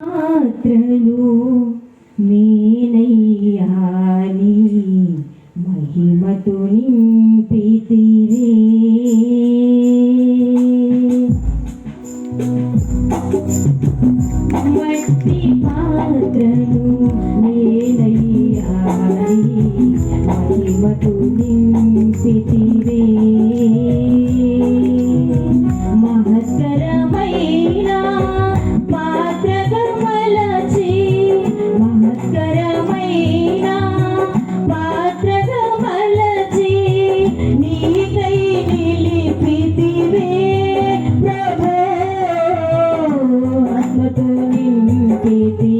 పాత్రలు నేనయ్యాని మహిమతు నింపితిరే. మట్టి పాత్రలు నేనయ్యాని మహిమతు পেতে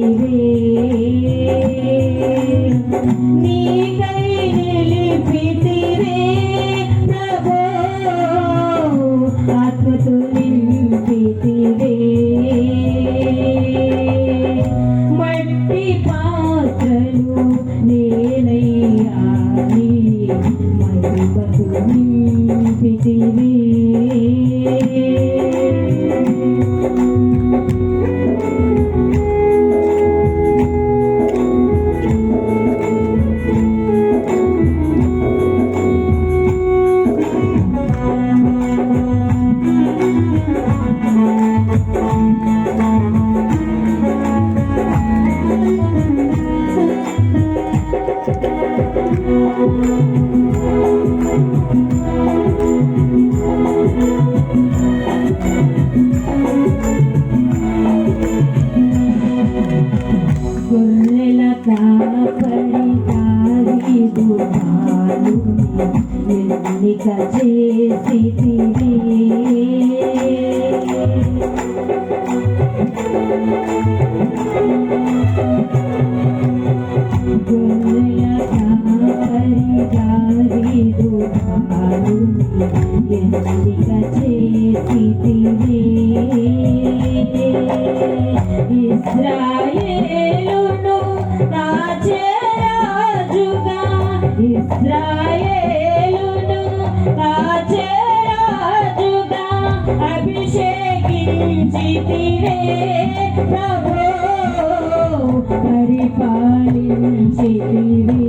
Yeah. പരിപാടി ചെയ്തിവേ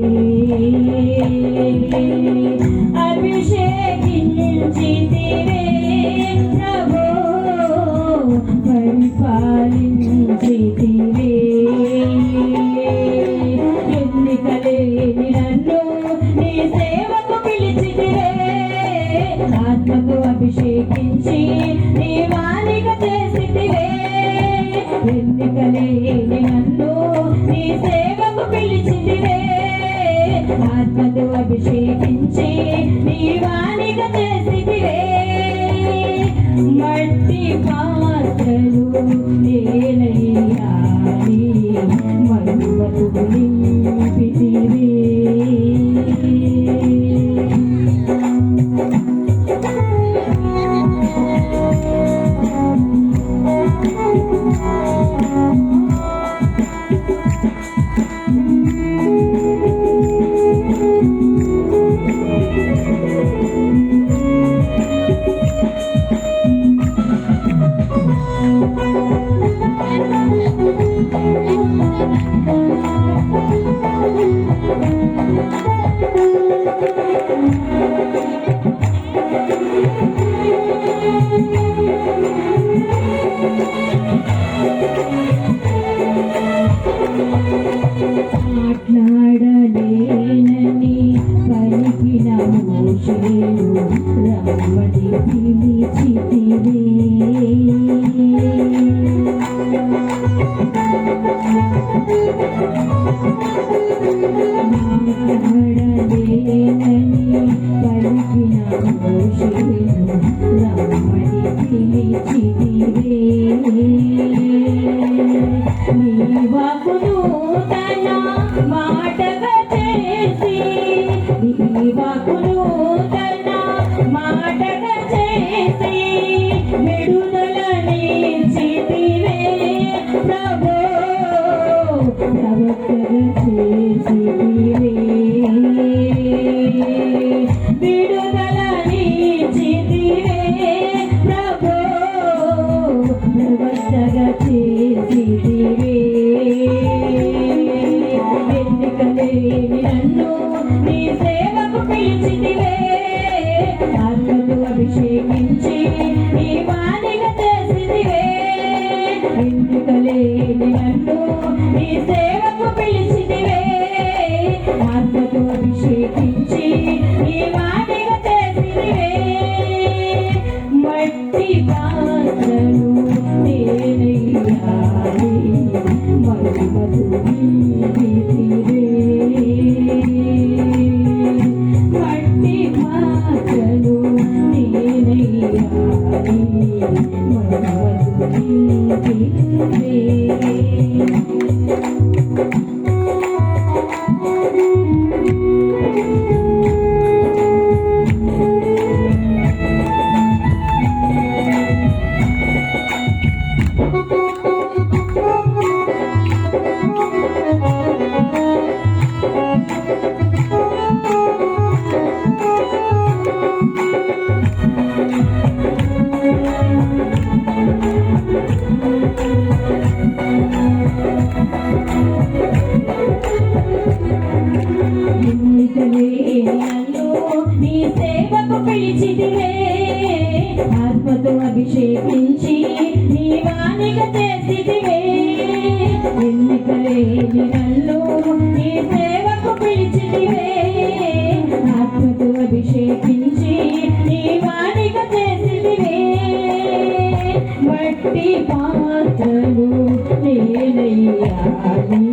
వెన్నుకలేని నన్ను నీ సేవకు పిలిచిదివే ఆత్మతో అభిషేకించి నీ వాణిగా చేసిదివే మట్టి పాత్రలు నేల చేసిదివే వెన్నుకలేని నన్ను నీ అభిషేకించి నీ వాణిగ చేసిదివే నీ సేవకు పిలిచి నింపితివే వాణిగా చేసితివే నన్ను నీ సేవకు పిలిచితివే. ఆత్మతో అభిషేకించి నీ వాణిగా చేసితివే. మట్టి పాత్రలు నేనయ్యాలి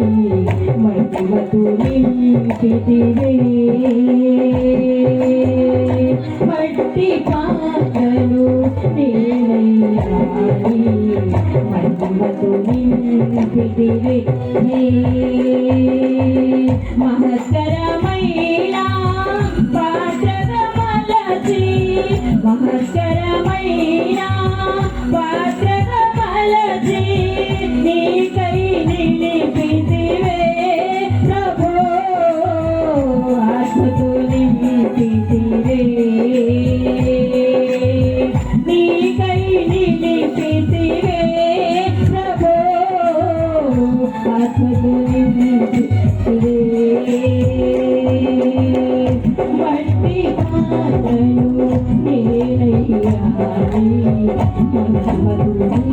నింపితివే. మట్టి పాత్రలు నేనయ్యాలి మహిమతో నింపితివే మహస్కరమైన పాత్రగా మలచి మహస్కరమైన పాత్రగా మలచి.